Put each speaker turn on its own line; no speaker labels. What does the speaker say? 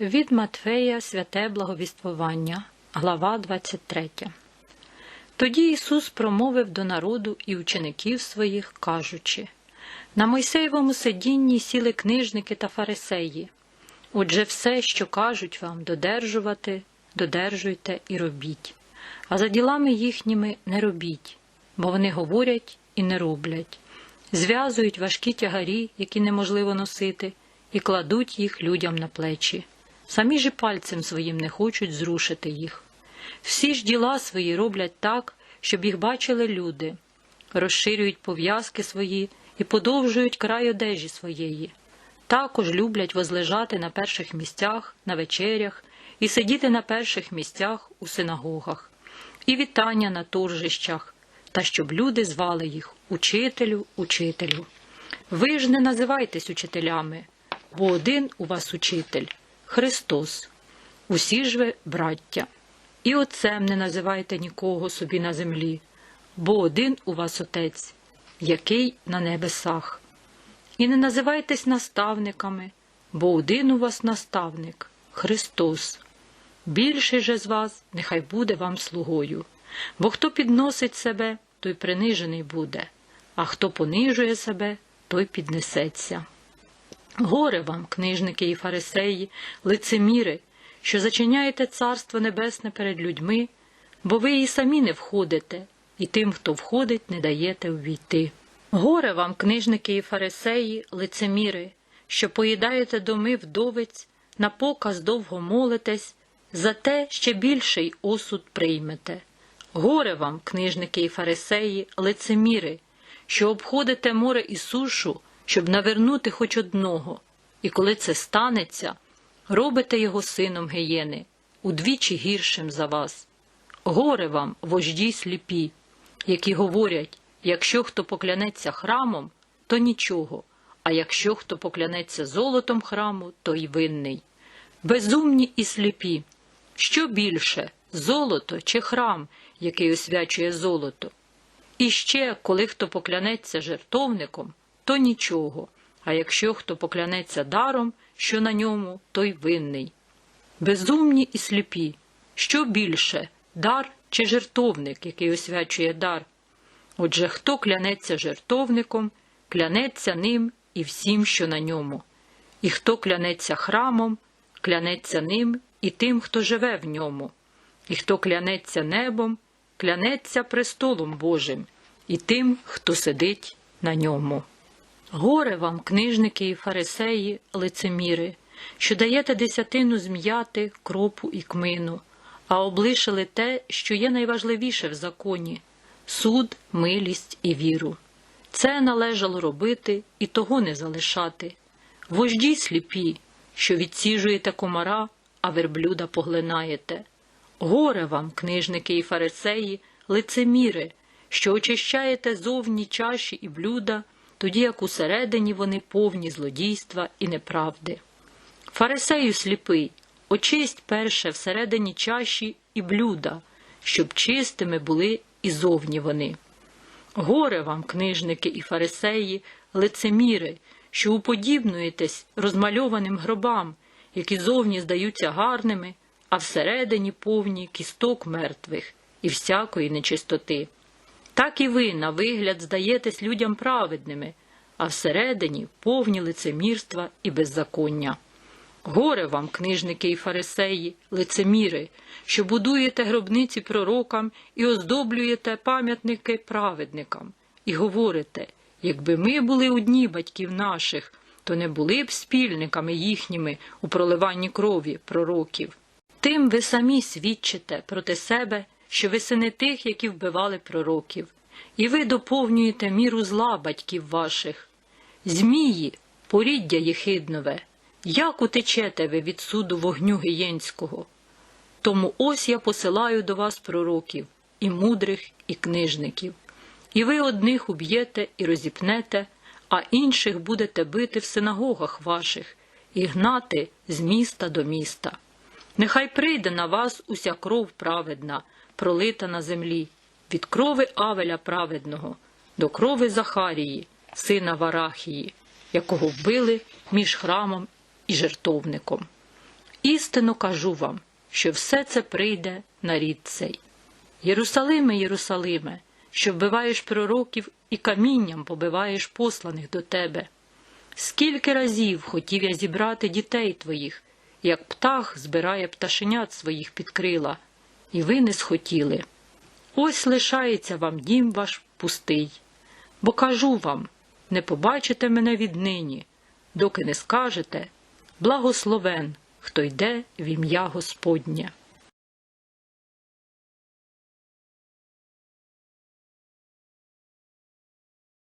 Від Матфея святе благовіствування, глава 23. Тоді Ісус промовив до народу і учеників своїх, кажучи: На Мойсеєвому сидінні сіли книжники та фарисеї. Отже, все, що кажуть вам додержувати, додержуйте і робіть, а за ділами їхніми не робіть, бо вони говорять і не роблять, зв'язують важкі тягарі, які неможливо носити, і кладуть їх людям на плечі. Самі ж пальцем своїм не хочуть зрушити їх. Всі ж діла свої роблять так, щоб їх бачили люди, розширюють пов'язки свої і подовжують край одежі своєї. Також люблять возлежати на перших місцях, на вечерях і сидіти на перших місцях у синагогах, і вітання на торжищах, та щоб люди звали їх Учителю, учителю. Ви ж не називайтесь учителями, бо один у вас учитель Христос. Усі ж ви браття. І отцем не називайте нікого собі на землі, бо один у вас Отець, який на небесах. І не називайтесь наставниками, бо один у вас наставник Христос. Більший же з вас нехай буде вам слугою, бо хто підносить себе, той принижений буде, а хто понижує себе, той піднесеться. Горе вам, книжники і фарисеї, лицеміри, що зачиняєте Царство Небесне перед людьми, бо ви і самі не входите, і тим, хто входить, не даєте увійти. Горе вам, книжники і фарисеї, лицеміри, що поїдаєте доми вдовиць, на показ довго молитесь, за те ще більший осуд приймете. Горе вам, книжники і фарисеї, лицеміри, що обходите море і сушу, щоб навернути хоч одного, і коли це станеться, робите його сином гієни, удвічі гіршим за вас. Горе вам, вожді сліпі, які говорять, якщо хто поклянеться храмом, то нічого, а якщо хто поклянеться золотом храму, то й винний. Безумні і сліпі, що більше золото чи храм, який освячує золото? І ще, коли хто поклянеться жертовником, то нічого, а якщо хто поклянеться даром, що на ньому, той винний. Безумні і сліпі, що більше дар чи жертовник, який освячує дар? Отже, хто клянеться жертовником, клянеться ним і всім, що на ньому, і хто клянеться храмом, клянеться ним і тим, хто живе в ньому, і хто клянеться небом, клянеться престолом Божим і тим, хто сидить на ньому. Горе вам, книжники і фарисеї, лицеміри, що даєте десятину зм'яти, кропу і кмину, а облишили те, що є найважливіше в законі суд, милість і віру. Це належало робити і того не залишати. Вожді сліпі, що відсіжуєте комара, а верблюда поглинаєте. Горе вам, книжники і фарисеї, лицеміри, що очищаєте зовні чаші і блюда, тоді як усередині вони повні злодійства і неправди. Фарисею сліпий, очисть перше всередині чаші і блюда, щоб чистими були і зовні вони. Горе вам, книжники і фарисеї, лицеміри, що уподібнуєтесь розмальованим гробам, які зовні здаються гарними, а всередині повні кісток мертвих і всякої нечистоти. Так і ви, на вигляд, здаєтесь людям праведними, а всередині повні лицемірства і беззаконня. Горе вам, книжники і фарисеї, лицеміри, що будуєте гробниці пророкам і оздоблюєте пам'ятники праведникам, і говорите, якби ми були у дні батьків наших, то не були б спільниками їхніми у проливанні крові пророків. Тим ви самі свідчите проти себе, що ви сини тих, які вбивали пророків, і ви доповнюєте міру зла батьків ваших. Змії, поріддя єхиднове, як утечете ви від суду вогню гієнського? Тому ось я посилаю до вас пророків, і мудрих, і книжників, і ви одних уб'єте і розіпнете, а інших будете бити в синагогах ваших і гнати з міста до міста. Нехай прийде на вас уся кров праведна, пролита на землі, від крови Авеля праведного до крови Захарії, сина Варахії, якого вбили між храмом і жертовником. істинно кажу вам, що все це прийде на рід цей. Єрусалиме, Єрусалиме, що вбиваєш пророків і камінням побиваєш посланих до тебе. Скільки разів хотів я зібрати дітей твоїх, як птах збирає пташенят своїх під крила, і ви не схотіли. Ось лишається вам дім ваш пустий, бо кажу вам, не побачите мене віднині, доки не скажете благословен, хто йде в ім'я Господнє.